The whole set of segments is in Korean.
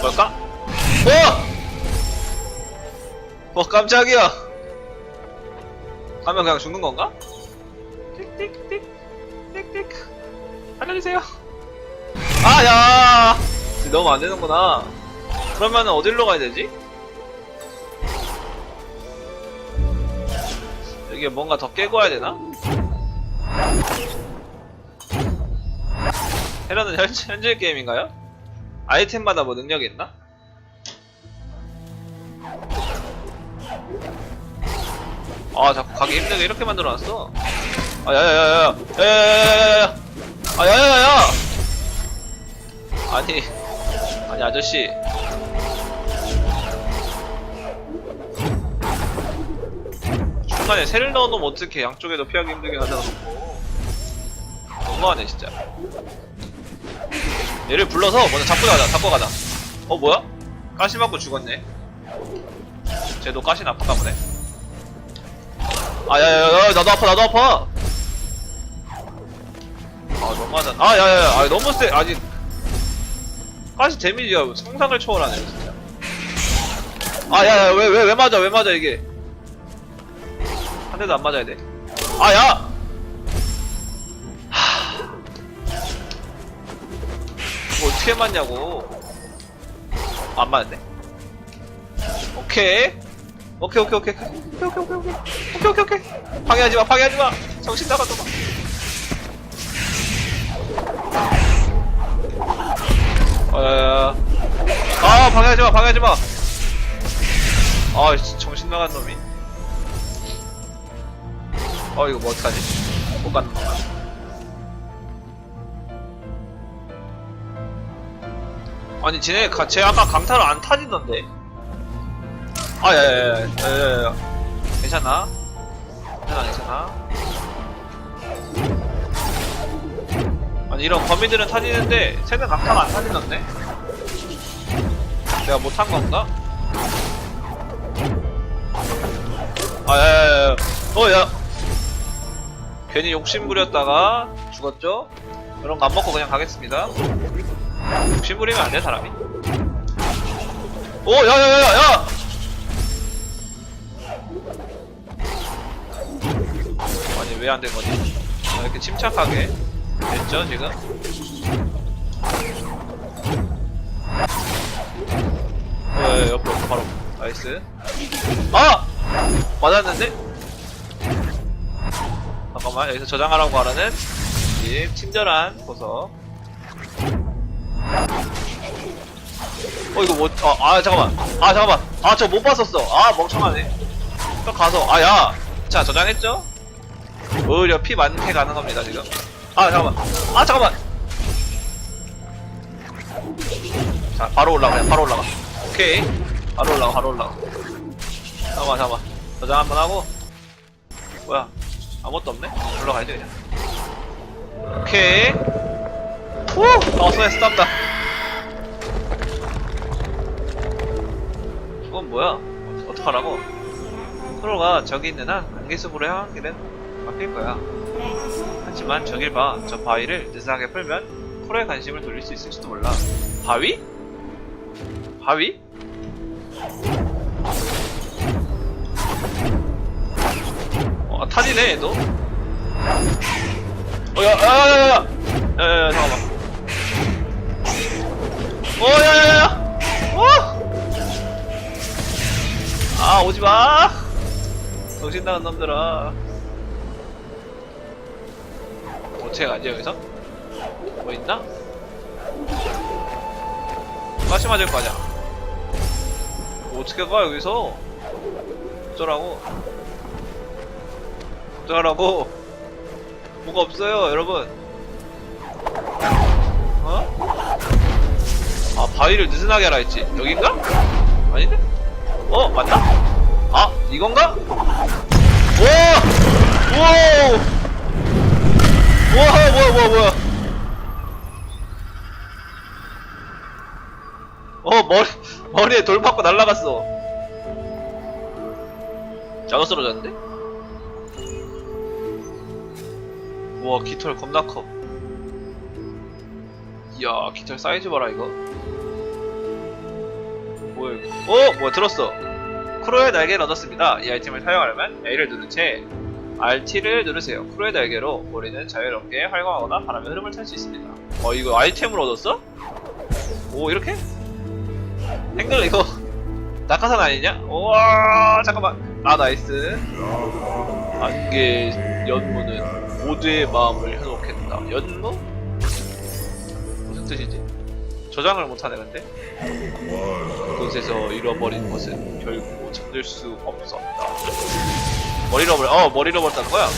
가볼까? 어! 어 깜짝이야 가면 그냥 죽는 건가? 띡띡띡 띡띡 알려주세요 아야 너무 안 되는구나 그러면 어디로 가야 되지? 이게 뭔가 더 깨고 와야 되나? 헤라는 현실, 현실 게임인가요? 아이템마다 뭐 능력이 있나? 아 자꾸 가기 힘들게 이렇게 만들어놨어 아 야야야야 야야야야야 아 야야야야 아니 아니 아저씨 중간에 새를 넣어놓으면 어떻게 양쪽에도 피하기 힘들게 놓고 너무하네 진짜 얘를 불러서 먼저 잡고 가자 잡고 가자. 어 뭐야? 가시 맞고 죽었네. 쟤도 가시 나쁜가 보네. 아야야야 나도 아파 나도 아파. 아 너무하잖아 아 야야야 아 너무 세 아니. 가시 데미지가 상상을 초월하네 진짜. 아 야야 왜 왜 왜 맞아 왜 맞아 이게. 한 대도 안 맞아야 돼. 아야 어떻게 맞냐고. 안 맞네. 오케이. 오케이 오케이 오케이. 오케이 오케이 오케이 오케이. 오케이 오케이 오케이. 방해하지 마 방해하지 마. 정신 나가도 마 어, 아 방해하지 마 방해하지 마. 아, 씨, 정신 나간 놈이. 어, 이거 뭐 어떡하지? 못 가는 건가? 아니, 쟤네, 가, 쟤 아까 강타를 안 타진던데. 아, 야, 야, 야, 야, 야, 야. 괜찮아? 괜찮아, 괜찮아? 아니, 이런 범인들은 타지는데, 쟤는 강타가 안 타지던데? 내가 못한 건가? 아, 야, 야, 야. 어, 야. 괜히 욕심 부렸다가 죽었죠? 그런 거 안 먹고 그냥 가겠습니다. 욕심 부리면 안 돼, 사람이. 오, 야, 야, 야, 야, 야! 아니, 왜 안 된 거지? 아, 이렇게 침착하게 됐죠, 지금? 어, 옆으로, 바로. 나이스. 아! 맞았는데? 잠깐만 여기서 저장하라고 하라는 이 친절한 보석 어 이거 뭐.. 어, 아 잠깐만. 아 잠깐만. 아 저 못 봤었어. 아 멍청하네. 또 가서 아야 자 저장했죠? 오히려 피 많게 가는 겁니다 지금. 아 잠깐만. 아 잠깐만! 자 바로 올라가 그냥 바로 올라가. 오케이. 바로 올라가 바로 올라가. 잠깐만 잠깐만. 저장 한번 하고. 뭐야? 아무것도 없네? 올라가야지 그냥. 오케이. 후! 어 손에 스탑다 그건 뭐야? 어떡하라고? 서로가 저기 있는 한 관계 속으로 향한 길은 막힐 거야. 하지만 저길 봐. 저 바위를 느슨하게 풀면 코로의 관심을 돌릴 수 있을지도 몰라. 바위? 바위? 어, 아, 탄이네, 얘도? 어, 야, 야, 야, 야, 야, 야, 어, 야, 야, 야, 야, 야, 야! 아, 오지 마! 정신 나간 놈들아. 어떻게 가지, 여기서? 뭐 있나? 가시 맞을 거 아니야. 어떻게 가, 여기서? 어쩌라고? 어쩌라고? 뭐가 없어요, 여러분. 어? 아, 바위를 느슨하게 하라 했지. 여긴가? 아닌데? 어, 맞나? 아, 이건가? 우와! 우와! 우와, 뭐야, 뭐야, 뭐야. 어, 머리, 머리에 돌 맞고 날아갔어. 작아 쓰러졌는데? 우와 깃털 겁나 커 이야 깃털 사이즈 봐라 이거 오! 뭐야 들었어 크로의 날개를 얻었습니다 이 아이템을 사용하려면 A를 누른 채 RT를 누르세요 크로의 날개로 우리는 자유롭게 활동하거나 바람의 흐름을 탈 수 있습니다 어 이거 아이템을 얻었어? 오 이렇게? 행글 이거 낙하산 아니냐? 우와 잠깐만 아 나이스 안개 연무는 모두의 마음을 현혹했다 연무? 무슨 뜻이지? 저장을 못하네 근데. 그곳에서 잃어버린 것은 결국 찾을 수 없었다. 머리 잃어버려 어 머리 잃어버렸다는 거야?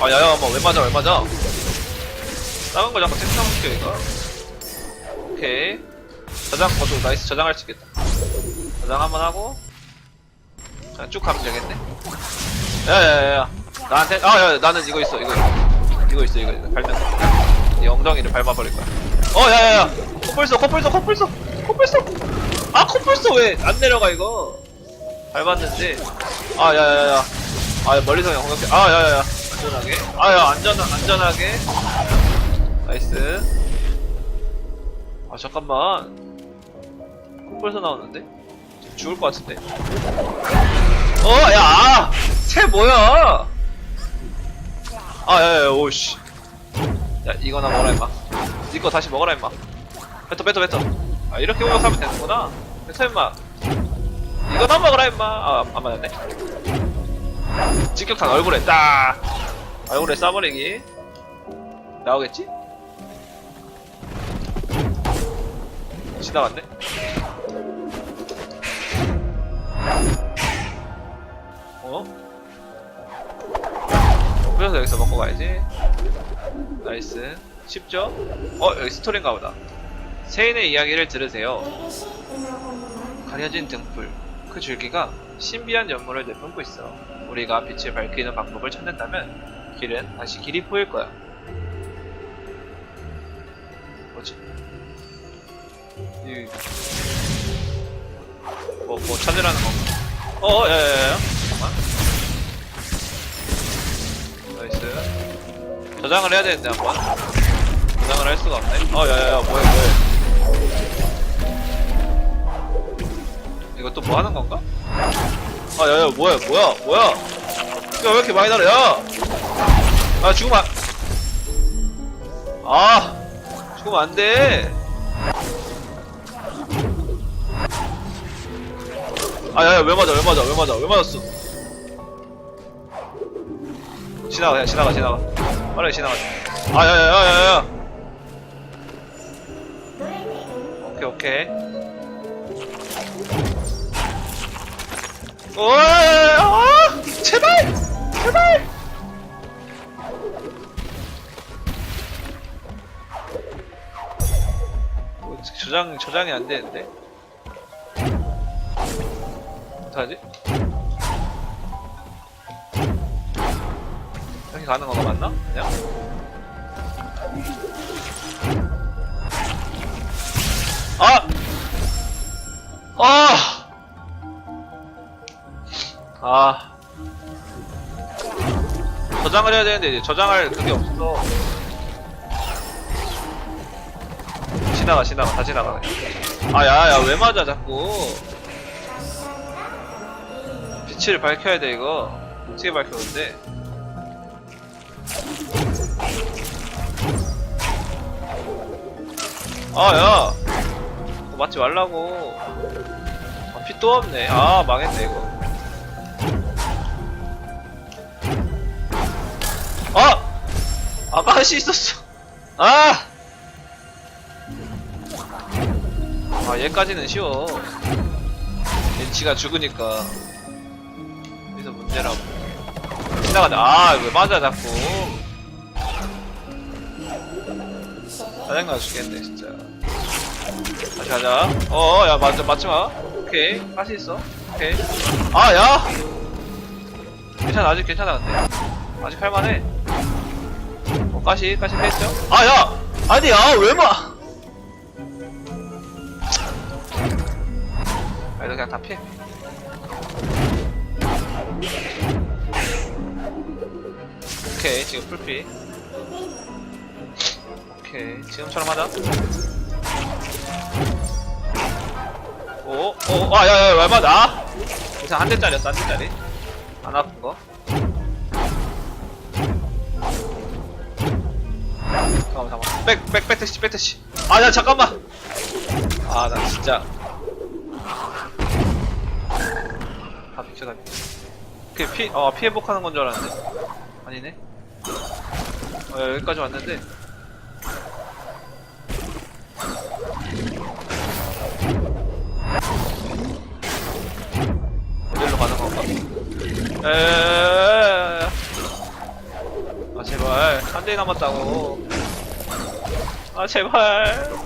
아 야야 뭐왜 맞아 왜 맞아? 작은 거 잠깐 생성 시켜 이거. 오케이. 저장 거도 나이스 저장할 수 있겠다. 저장 한번 하고. 그냥 쭉 가면 되겠네. 야야야야. 나한테 아야 나는 이거 있어 이거 이거 있어 이거 이거 밟는 거이 엉덩이를 밟아버릴 거야 어 야야야. 코뿔 쏘 코뿔 쏘 코뿔 쏘 코뿔 쏘아 코뿔 쏘왜 안 내려가 이거? 밟았는데. 아 야야야. 아 멀리서 그냥 공격해. 아 야야야. 안전하게. 아야 안전 안전하게. 나이스. 아 잠깐만. 코뿔 쏘 나오는데? 죽을 것 같은데. 어야 새 뭐야? 아 야야야 오씨. 야 이거나 먹어라 임마 니거 다시 먹어라 임마. 뱉어 뱉어 뱉어. 아 이렇게 공격하면 되는구나. 뱉어 임마. 이거나 먹어라 임마. 아안 맞았네. 직격탄 얼굴에 딱. 얼굴에 쏴버리기. 나오겠지? 지나갔네. 어? 그래서 여기서 먹고 가야지 나이스. 쉽죠? 어 여기 스토리인가 보다. 세인의 이야기를 들으세요. 가려진 등불. 그 줄기가 신비한 연물을 내뿜고 있어. 우리가 빛을 밝히는 방법을 찾는다면 길은 다시 길이 보일 거야. 뭐지? 이... 뭐, 뭐 찾으라는 건가? 어, 야야야야 잠깐만. 나이스 저장을 해야 되는데 한번? 저장을 할 수가 없네. 어 야야야 뭐해 뭐해. 이거 또 뭐 하는 건가? 아 야야 뭐야 뭐야 뭐야? 야 왜 이렇게 많이 날아 야아 죽으면 안... 아 죽으면 안돼. 아 야야 왜 맞아 왜 맞아 왜 맞아 왜 맞았어? 지나가 그냥 지나가 지나가 빠르게 지나가 아 야야야야야. 오케이 오케이. 오 아, 제발! 제발! 뭐, 저장 저장이 안 되는데? 어떡하지? 가는 건가 맞나? 그냥? 아! 아! 아. 저장을 해야 되는데 이제 저장할 그게 없어. 지나가 지나가 다 지나가. 아 야 야 왜 맞아 자꾸. 빛을 밝혀야 돼 이거. 어떻게 밝혔는데? 아, 야! 그거 맞지 말라고. 아, 피또 없네. 아, 망했네, 이거. 아! 아까 할 수 있었어. 아! 아, 얘까지는 쉬워. 얘치가 죽으니까. 여기서 문제라고. 지나가네. 아, 왜 맞아, 자꾸. 짜증나 죽겠네 진짜. 다시 가자. 어어 야 맞, 맞지마. 오케이. 할수 있어. 오케이. 아야! 괜찮아 아직 괜찮아 근데. 아직 할만해. 어 가시 가시 패했죠? 아야! 아니 야 왜 마! 아 이거 그냥 다 피해 오케이 지금 풀피 오케이 지금처럼 하자 오, 오, 아, 야, 야, 왜 맞아? 이상 한 대짜리였어, 한 대짜리. 안 아픈 거. 잠깐만, 잠깐만. 백, 백, 백태시, 백태시. 아, 야, 잠깐만. 아, 나 진짜. 다 비켜, 다 비켜. 그 피, 어, 피 회복하는 건 줄 알았는데. 아니네. 어, 여기까지 왔는데. 어디로 가는 건가? 에에에에에. 아 제발 한 대 남았다고. 아 제발.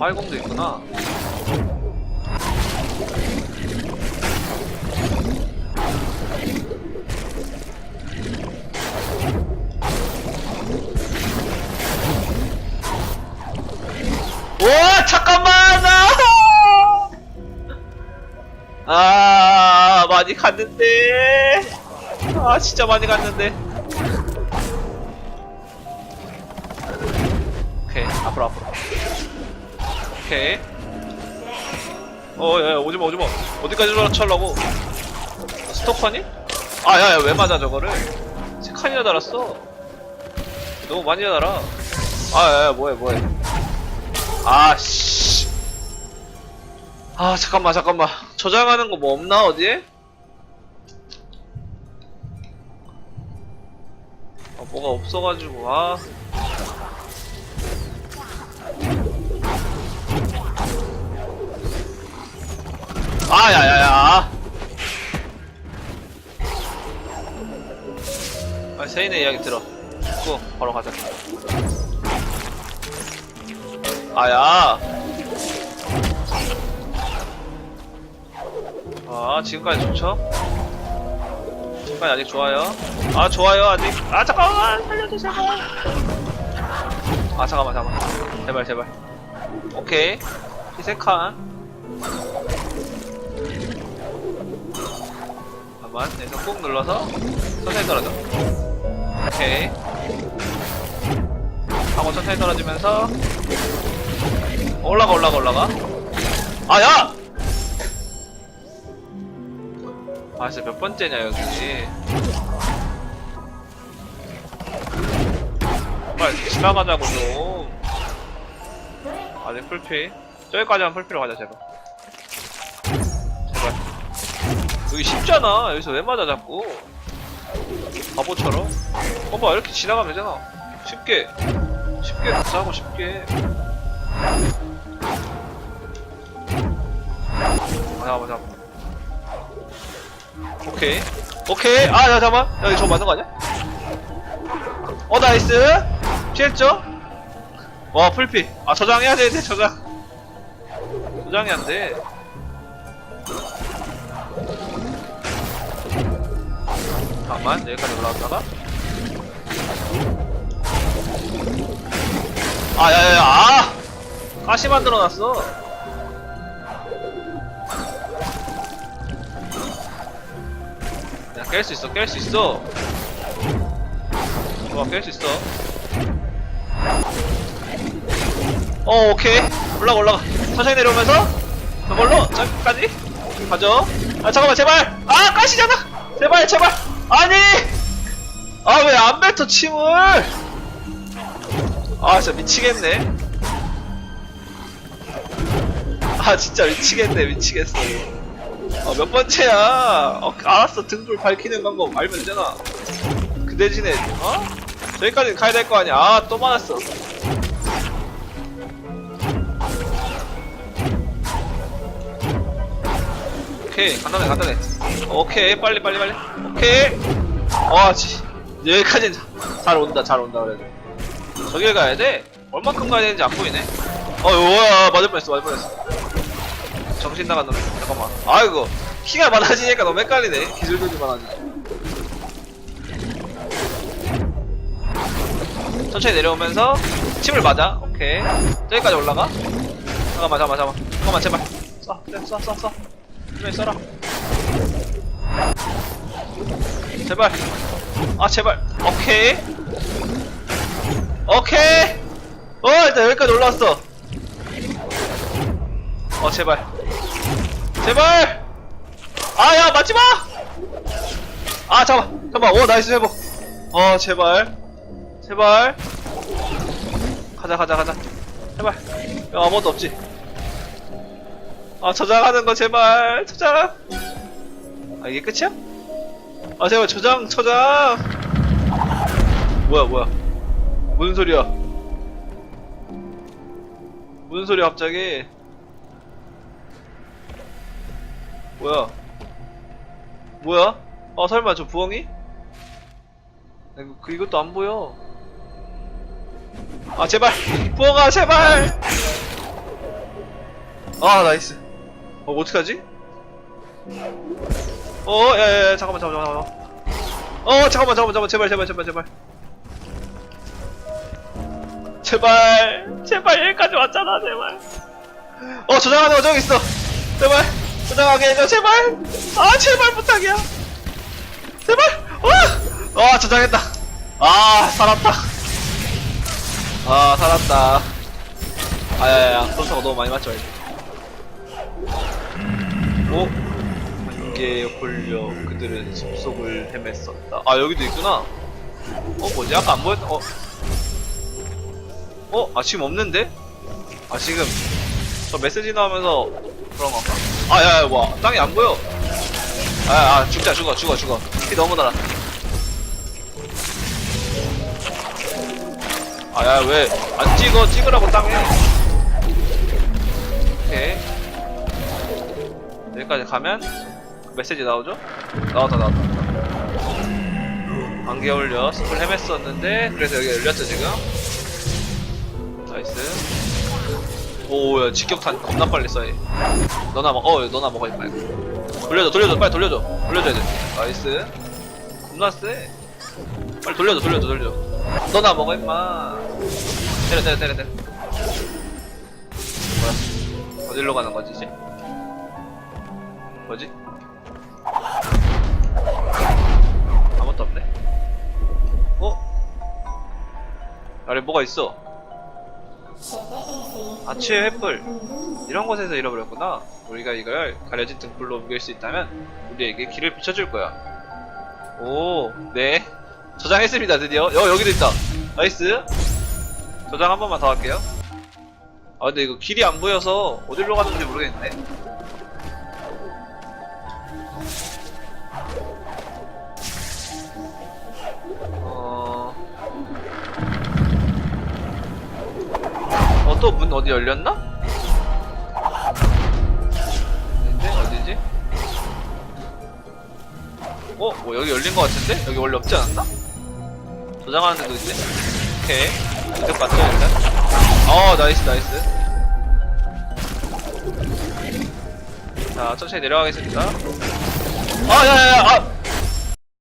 아 활공도 있구나. 와 잠깐만 나. 아 많이 갔는데 아 진짜 많이 갔는데 오케이 어야 오지마 오지마 어디까지 돌아쳐려고 스토커니? 아 야야 왜 맞아 저거를 세 칸이나 달았어 너무 많이 달아 아야야 뭐해 뭐해 아씨. 아 잠깐만 잠깐만 저장하는 거 뭐 없나 어디에? 아 뭐가 없어가지고 아. 아야야야. 아 세인의 이야기 들어. 듣고 바로 가자. 아야. 아 지금까지 좋죠? 지금까지 아직 좋아요. 아 좋아요 아직. 아 잠깐만 살려주세요. 아 잠깐만 잠깐만. 제발 제발. 오케이. 희세칸. 잠깐만 여기서 꾹 눌러서 천천히 떨어져. 오케이. 하고 천천히 떨어지면서 올라가 올라가 올라가 아야! 아 진짜 몇 번째냐 여기 빨리 지나가자고 좀 아직 풀피 저기까지만 풀피로 가자 제발 여기 쉽잖아 여기서 왜 맞아 자꾸 바보처럼 봐봐 이렇게 지나가면 되잖아 쉽게 쉽게 가자고 쉽게 아, 잠깐만, 잠깐만. 오케이. 오케이. 아, 야, 잠깐만. 여기 저거 맞는 거 아니야? 어, 나이스. 피했죠? 와, 풀피. 아, 저장해야 되는데, 저장. 저장이 안 돼. 잠깐만, 여기까지 올라왔다가. 아, 야, 야, 야, 아! 가시 만들어 놨어. 야, 깰수 있어, 깰 수 있어. 좋아, 깰 수 있어. 어, 오케이. 올라가, 올라가. 천천히 내려오면서, 저걸로, 저기까지. 가죠. 아, 잠깐만, 제발! 아, 가시잖아! 제발, 제발! 아니! 아, 왜 안 뱉어, 침을! 아, 진짜 미치겠네. 아, 진짜 미치겠네, 미치겠어. 어, 몇 번째야? 어, 알았어. 등불 밝히는 방법 알면 되잖아. 그 대신에, 어? 저기까지 가야 될 거 아니야. 아, 또 많았어. 오케이, 간단해, 간단해. 오케이, 빨리, 빨리, 빨리. 오케이. 와, 지. 여기까지는 자- 잘 온다, 잘 온다, 그래도. 저길 가야 돼? 얼마큼 가야 되는지 안 보이네? 어, 뭐야, 맞을 뻔했어, 맞을 뻔했어. 정신 나간 놈. 잠깐만. 아이고. 키가 많아지니까 너무 헷갈리네. 기술력이 많아지지. 천천히 내려오면서 침을 맞아. 오케이. 저기까지 올라가. 잠깐만, 잠깐만, 잠깐만. 잠깐만, 제발. 쏴, 쏴, 쏴, 쏴. 분명히 쏴라. 제발. 아, 제발. 오케이. 오케이. 어, 일단 여기까지 올라왔어. 어, 제발. 제발. 아, 야, 맞지 마! 아, 잠깐만. 잠깐만. 오, 나이스 회복. 어, 제발. 제발. 가자, 가자, 가자. 제발. 야, 아무것도 없지. 아, 저장하는 거 제발. 저장. 아, 이게 끝이야? 아, 제발 저장, 저장. 뭐야, 뭐야. 무슨 소리야? 무슨 소리야, 갑자기? 뭐야? 뭐야? 아, 설마 저 부엉이? 아, 이거, 그, 이것도 안 보여. 아, 제발! 부엉아, 제발! 아, 나이스. 어, 어떡하지? 어, 야, 야, 야, 잠깐만, 잠깐만, 잠깐만. 어, 잠깐만, 잠깐만, 잠깐만, 제발, 제발, 제발, 제발. 제발, 제발, 여기까지 왔잖아, 제발. 어, 저장하는 거 저기 있어. 제발, 저장하게 해줘, 제발. 아, 제발 부탁이야. 제발, 어! 아, 저장했다. 아, 살았다. 아, 살았다. 아, 야, 야, 소스가 너무 많이 맞지 말지. 오? 함께 홀려 그들은 숲속을 헤맸었다. 아 여기도 있구나. 어 뭐지? 아까 안 보였? 어? 어? 아 지금 없는데? 아 지금 저 메시지 나오면서 그런 건가? 아 야 야 와 땅이 안 보여. 아, 아 죽자 죽어 죽어 죽어. 피 너무 달아. 아 야 왜 안 찍어 찍으라고 땅에. 오케이. 여기까지 가면 메시지 나오죠? 나왔다 나왔다. 안개 올려. 숲을 헤맸었는데 그래서 여기 열렸죠 지금? 나이스. 오야 직격탄 겁나 빨리 쏴 너나 먹어 어 너나 먹어 임마 이거. 돌려줘 돌려줘 빨리 돌려줘. 돌려줘야 돼. 나이스. 겁나 쎄. 빨리 돌려줘 돌려줘 돌려줘. 너나 먹어 임마. 때려 때려 때려 때려. 뭐야? 어디로 가는 거지 이제 뭐지? 아무것도 없네? 어? 아래 뭐가 있어? 아치의 횃불. 이런 곳에서 잃어버렸구나. 우리가 이걸 가려진 등불로 옮길 수 있다면 우리에게 길을 비춰줄 거야. 오, 네. 저장했습니다 드디어. 여, 여기도 있다. 나이스. 저장 한 번만 더 할게요. 아 근데 이거 길이 안 보여서 어디로 가는지 모르겠네 또 문 어디 열렸나? 근데 어디지? 어? 뭐 여기 열린 것 같은데? 여기 원래 없지 않았나? 저장하는 데도 있네? 오케이. 이득 봤죠, 일단? 어, 나이스, 나이스. 자, 천천히 내려가겠습니다. 아, 야, 야, 야, 아!